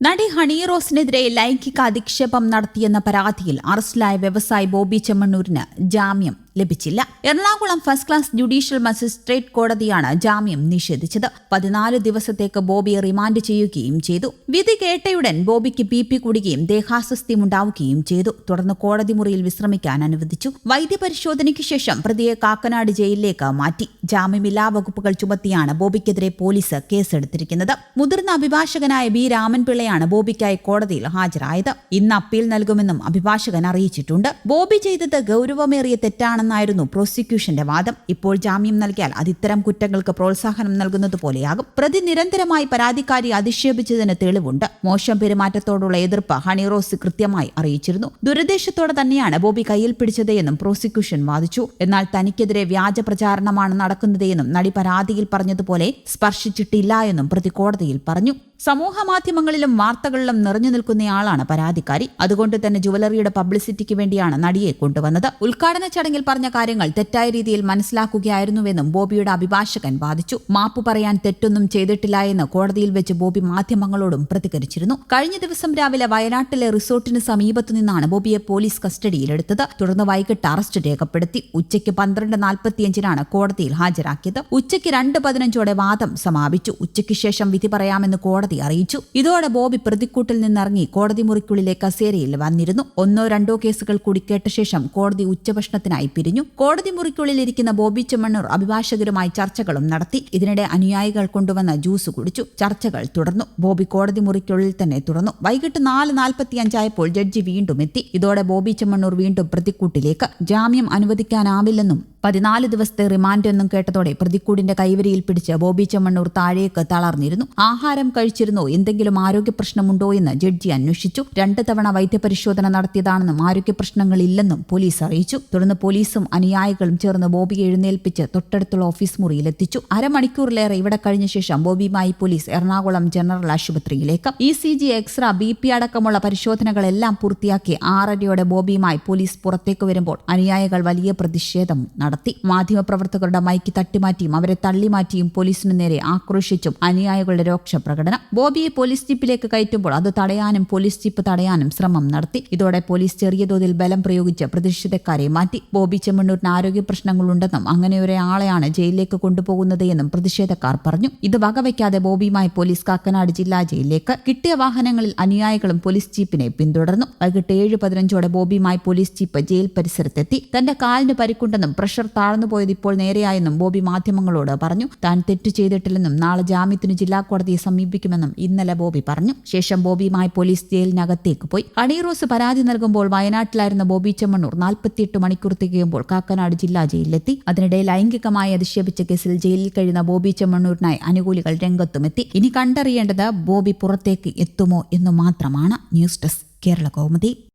നടി ഹണി റോസിനെതിരെ ലൈംഗിക അധിക്ഷേപം നടത്തിയെന്ന പരാതിയിൽ അറസ്റ്റിലായ വ്യവസായി ബോബി ചെമ്മണ്ണൂരിന് ജാമ്യം ലഭിച്ചില്ല. Ernakulam first class judicial magistrate കോടതിയാണ് ജാമ്യം നിഷേധിച്ചത്. പതിനാല് ദിവസത്തേക്ക് ബോബിയെ റിമാൻഡ് ചെയ്യുകയും ചെയ്തു. വിധി കേട്ടയുടൻ ബോബിക്ക് ബി പി കൂടുകയും ദേഹാസ്വസ്ഥ്യമുണ്ടാവുകയും ചെയ്തു. തുടർന്ന് കോടതി മുറിയിൽ വിശ്രമിക്കാൻ അനുവദിച്ചു. വൈദ്യപരിശോധനയ്ക്ക് ശേഷം പ്രതിയെ കാക്കനാട് ജയിലിലേക്ക് മാറ്റി. ജാമ്യമില്ലാ വകുപ്പുകൾ ചുമത്തിയാണ് ബോബിക്കെതിരെ പോലീസ് കേസെടുത്തിരിക്കുന്നത്. മുതിർന്ന അഭിഭാഷകനായ ബി രാമൻപിള്ളയാണ് ബോബിക്കായി കോടതിയിൽ ഹാജരായത്. ഇന്ന് അപ്പീൽ നൽകുമെന്നും അഭിഭാഷകൻ അറിയിച്ചിട്ടുണ്ട്. ബോബി ചെയ്തത് ഗൗരവമേറിയ തെറ്റാണെന്നായിരുന്നു പ്രോസിക്യൂഷന്റെ വാദം. ഇപ്പോൾ ജാമ്യം നൽകിയാൽ അത് ഇത്തരം കുറ്റങ്ങൾക്ക് പ്രോത്സാഹനം നൽകുന്നത് പോലെയാകും. പ്രതി നിരന്തരമായി പരാതിക്കാരി അധിക്ഷേപിച്ചതിന് തെളിവുണ്ട്. മോശം പെരുമാറ്റത്തോടുള്ള എതിർപ്പ് ഹണിറോസ് കൃത്യമായി അറിയിച്ചിരുന്നു. ദുരുദ്ദേശത്തോടെ തന്നെയാണ് ബോബി കയ്യിൽ പിടിച്ചത് എന്നും പ്രോസിക്യൂഷൻ വാദിച്ചു. എന്നാൽ തനിക്കെതിരെ വ്യാജ പ്രചാരണമാണ് നടക്കുന്നതെന്നും നടി പരാതിയിൽ പറഞ്ഞതുപോലെ സ്പർശിച്ചിട്ടില്ല എന്നും പ്രതി കോടതിയിൽ പറഞ്ഞു. സമൂഹ മാധ്യമങ്ങളിലും വാർത്തകളിലും നിറഞ്ഞു നിൽക്കുന്നയാളാണ് പരാതിക്കാരി. അതുകൊണ്ട് തന്നെ ജുവലറിയുടെ പബ്ലിസിറ്റിക്ക് വേണ്ടിയാണ് നടിയെ കൊണ്ടുവന്നത്. ഉദ്ഘാടന ചടങ്ങിൽ പറഞ്ഞ കാര്യങ്ങൾ തെറ്റായ രീതിയിൽ മനസ്സിലാക്കുകയായിരുന്നുവെന്നും ബോബിയുടെ അഭിഭാഷകൻ വാദിച്ചു. മാപ്പ് പറയാൻ തെറ്റൊന്നും ചെയ്തിട്ടില്ല എന്ന് കോടതിയിൽ വെച്ച് ബോബി മാധ്യമങ്ങളോടും പ്രതികരിച്ചിരുന്നു. കഴിഞ്ഞ ദിവസം രാവിലെ വയനാട്ടിലെ റിസോർട്ടിന് സമീപത്തു നിന്നാണ് ബോബിയെ പോലീസ് കസ്റ്റഡിയിലെടുത്തത്. തുടർന്ന് വൈകിട്ട് അറസ്റ്റ് രേഖപ്പെടുത്തി. ഉച്ചയ്ക്ക് പന്ത്രണ്ട് നാൽപ്പത്തിയഞ്ചിനാണ് കോടതിയിൽ ഹാജരാക്കിയത്. ഉച്ചയ്ക്ക് രണ്ട് പതിനഞ്ചോടെ വാദം സമാപിച്ചു. ഉച്ചയ്ക്ക് ശേഷം വിധി പറയാമെന്ന് കോടതി അറിയിച്ചു. ഇതോടെ ബോബി പ്രതിക്കൂട്ടിൽ നിന്നിറങ്ങി കോടതി മുറിക്കുള്ളിലെ കസേരയിൽ വന്നിരുന്നു. ഒന്നോ രണ്ടോ കേസുകൾ കൂടി കേട്ട ശേഷം കോടതി ഉച്ചഭക്ഷണത്തിനായി പിരിഞ്ഞു. കോടതി മുറിക്കുള്ളിലിരിക്കുന്ന ബോബി ചെമ്മണ്ണൂർ അഭിഭാഷകരുമായി ചർച്ചകളും നടത്തി. ഇതിനിടെ അനുയായികൾ കൊണ്ടുവന്ന ജ്യൂസ് കുടിച്ചു. ചർച്ചകൾ തുടർന്നു. ബോബി കോടതി മുറിക്കുള്ളിൽ തന്നെ തുറന്നു. വൈകിട്ട് നാല് നാൽപ്പത്തിയഞ്ചായപ്പോൾ ജഡ്ജി വീണ്ടും എത്തി. ഇതോടെ ബോബി ചെമ്മണ്ണൂർ വീണ്ടും പ്രതിക്കൂട്ടിലേക്ക്. ജാമ്യം അനുവദിക്കാനാവില്ലെന്നും പതിനാല് ദിവസത്തെ റിമാൻഡ് എന്നും കേട്ടതോടെ പ്രതിക്കൂടിന്റെ കൈവരിയിൽ പിടിച്ച് ബോബി ചെമ്മണ്ണൂർ താഴേക്ക് തളർന്നിരുന്നു. ആഹാരം കഴിച്ചിരുന്നോ. എന്തെങ്കിലും ആരോഗ്യ പ്രശ്നമുണ്ടോ എന്ന് ജഡ്ജി അന്വേഷിച്ചു. രണ്ട് തവണ വൈദ്യപരിശോധന നടത്തിയതാണെന്നും ആരോഗ്യ പ്രശ്നങ്ങളില്ലെന്നും പോലീസ് അറിയിച്ചു. തുടർന്ന് പോലീസും അനുയായികളും ചേർന്ന് ബോബി എഴുന്നേൽപ്പിച്ച് തൊട്ടടുത്തുള്ള ഓഫീസ് മുറിയിലെത്തിച്ചു അരമണിക്കൂറിലേറെ ഇവിടെ കഴിഞ്ഞ ശേഷം ബോബിയുമായി പോലീസ് എറണാകുളം ജനറൽ ആശുപത്രിയിലേക്ക്. E C G x-ray B P അടക്കമുള്ള പരിശോധനകളെല്ലാം പൂർത്തിയാക്കി ആറരയോടെ ബോബിയുമായി പോലീസ് പുറത്തേക്ക് വരുമ്പോൾ അനുയായികൾ വലിയ പ്രതിഷേധം നടത്തി. മാധ്യമപ്രവർത്തകരുടെ മൈക്ക് തട്ടിമാറ്റിയും അവരെ തള്ളിമാറ്റിയും പോലീസിനു നേരെ ആക്രോശിച്ചും അനുയായികളുടെ രോക്ഷ പ്രകടനം ബോബിയെ പോലീസ് ജീപ്പിലേക്ക് കയറ്റുമ്പോൾ അത് തടയാനും പോലീസ് ജീപ്പ് തടയാനും ശ്രമം നടത്തി. ഇതോടെ പോലീസ് ചെറിയ തോതിൽ ബലം പ്രയോഗിച്ച് പ്രതിഷേധക്കാരെ മാറ്റി. ബോബി ചെമ്മണ്ണൂരിന് ആരോഗ്യ പ്രശ്നങ്ങളുണ്ടെന്നും അങ്ങനെ ഒരാളെയാണ് ജയിലിലേക്ക് കൊണ്ടുപോകുന്നത് എന്നും പ്രതിഷേധക്കാർ പറഞ്ഞു. ഇത് വകവയ്ക്കാതെ ബോബിയുമായി പോലീസ് കാക്കനാട് ജില്ലാ ജയിലിലേക്ക് കിട്ടിയ വാഹനങ്ങളിൽ അനുയായികളും പോലീസ് ജീപ്പിനെ പിന്തുടർന്നു. വൈകിട്ട് ഏഴ് പതിനഞ്ചോടെ ബോബിയുമായി പോലീസ് ജീപ്പ് ജയിൽ പരിസരത്തെത്തി. തന്റെ കാലിന് പരിക്കുണ്ടെന്നും പ്രഷർ താഴ്ന്നുപോയത് ഇപ്പോൾ നേരെയായെന്നും ബോബി മാധ്യമങ്ങളോട് പറഞ്ഞു. താൻ തെറ്റു ചെയ്തിട്ടില്ലെന്നും നാളെ ജാമ്യത്തിന് ജില്ലാ കോടതിയെ സമീപിക്കുമെന്നും ഇന്നലെ ബോബി പറഞ്ഞു. ശേഷം ബോബിയുമായി പോലീസ് ജയിലിനകത്തേക്ക് പോയി. ഹണീറോസ് പരാതി നൽകുമ്പോൾ വയനാട്ടിലായിരുന്ന ബോബി ചെമ്മണ്ണൂർ നാൽപ്പത്തിയെട്ട് മണിക്കൂർ തികയുമ്പോൾ കാക്കനാട് ജില്ലാ ജയിലിലെത്തി. അതിനിടെ ലൈംഗികമായി അധിക്ഷേപിച്ച കേസിൽ ജയിലിൽ കഴിയുന്ന ബോബി ചെമ്മണ്ണൂരിനായി അനുകൂലികൾ രംഗത്തുമെത്തി. ഇനി കണ്ടറിയേണ്ടത് ബോബി പുറത്തേക്ക് എത്തുമോ എന്നു മാത്രമാണ്. News desk Kerala Kaumudi.